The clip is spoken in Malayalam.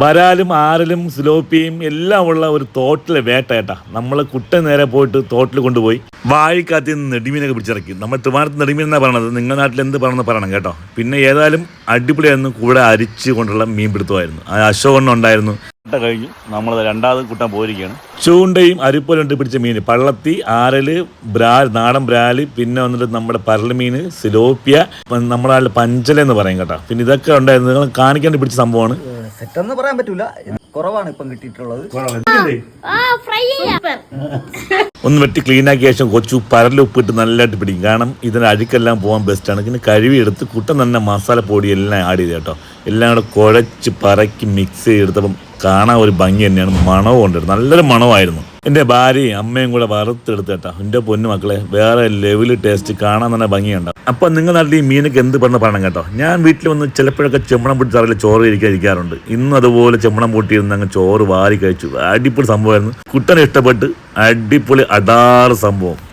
വരാലും ആരലും സ്ലോപ്പിയും എല്ലാം ഉള്ള ഒരു തോട്ടിലെ വേട്ട ഏട്ടാ. നമ്മൾ കുട്ടൻ നേരെ പോയിട്ട് തോട്ടിൽ കൊണ്ടുപോയി വാഴിക്കാത്തിൽ നിന്ന് നെടിമീനൊക്കെ പിടിച്ചിറക്കി. നമ്മൾ ട്രിവാൻഡ്രത്ത് നെടിമീൻ എന്നാണ് പറയണത്? നിങ്ങളുടെ നാട്ടിൽ എന്ത് പറയണമെന്ന് പറയണം കേട്ടോ. പിന്നെ ഏതായാലും അടിപൊളിയായിരുന്നു കൂടെ അരിച്ച് കൊണ്ടുള്ള മീൻ പിടുത്തമായിരുന്നു ആ അശോകണ്ണം ഉണ്ടായിരുന്നു. കഴിഞ്ഞു നമ്മൾ രണ്ടാമത് കൂട്ടാൻ പോയിരിക്കുകയാണ്. ചൂണ്ടയും അരിപ്പോലും പിടിച്ച മീൻ. പള്ളത്തി ആരൽ ബ്രാൽ നാടൻ ബ്രാൽ പിന്നെ വന്നിട്ട് നമ്മുടെ പരലുമീൻ സിലോപ്പിയ നമ്മുടെ നാട്ടിൽ പഞ്ചല എന്ന് പറയും കേട്ടോ. പിന്നെ ഇതൊക്കെ ഉണ്ടായിരുന്നു. നിങ്ങൾ കാണിക്കേണ്ടി പിടിച്ച സംഭവമാണ്. സെറ്റെന്ന് പറയാൻ പറ്റൂല. കുറവാണ് ഇപ്പം കിട്ടിയിട്ടുള്ളത്. ഒന്ന് വെട്ടി ക്ലീൻ ആക്കിയ ശേഷം കൊച്ചു പരല ഉപ്പിട്ട് നല്ലതായിട്ട് പിടിക്കും. കാരണം ഇതിന് അഴുക്കെല്ലാം പോകാൻ ബെസ്റ്റാണ് പിന്നെ കഴുകി എടുത്ത് കുട്ടൻ തന്നെ മസാല പൊടി എല്ലാം ആഡ് ചെയ്ത് കേട്ടോ. എല്ലാം കൂടെ കുഴച്ച് പറക്കി മിക്സ് ചെയ്തെടുത്തപ്പം കാണാൻ ഒരു ഭംഗി തന്നെയാണ്. മണവും ഉണ്ടായിരുന്നു നല്ലൊരു മണമായിരുന്നു. എന്റെ ഭാര്യയും അമ്മയും കൂടെ വറുത്തെടുത്തേട്ടാ എന്റെ പൊന്നു മക്കളെ വേറെ ലെവൽ ടേസ്റ്റ് കാണാൻ തന്നെ ഭംഗിയുണ്ട്. അപ്പം നിങ്ങൾ നാട്ടിൽ ഈ മീനൊക്കെ എന്ത് പറഞ്ഞ പറയണം കേട്ടോ? ഞാൻ വീട്ടിൽ വന്ന് ചിലപ്പോഴൊക്കെ ചെമ്മണം പൊട്ടി തറയിൽ ചോറ് കഴിക്കാൻ ഇരിക്കാറുണ്ട്. ഇന്നും അതുപോലെ ചെമ്മണം പൊട്ടിയിരുന്ന് അങ്ങ് ചോറ് വാരി കഴിച്ചു. അടിപൊളി സംഭവമായിരുന്നു. കുട്ടനെ ഇഷ്ടപ്പെട്ട് അടിപൊളി അടാറ് സംഭവം.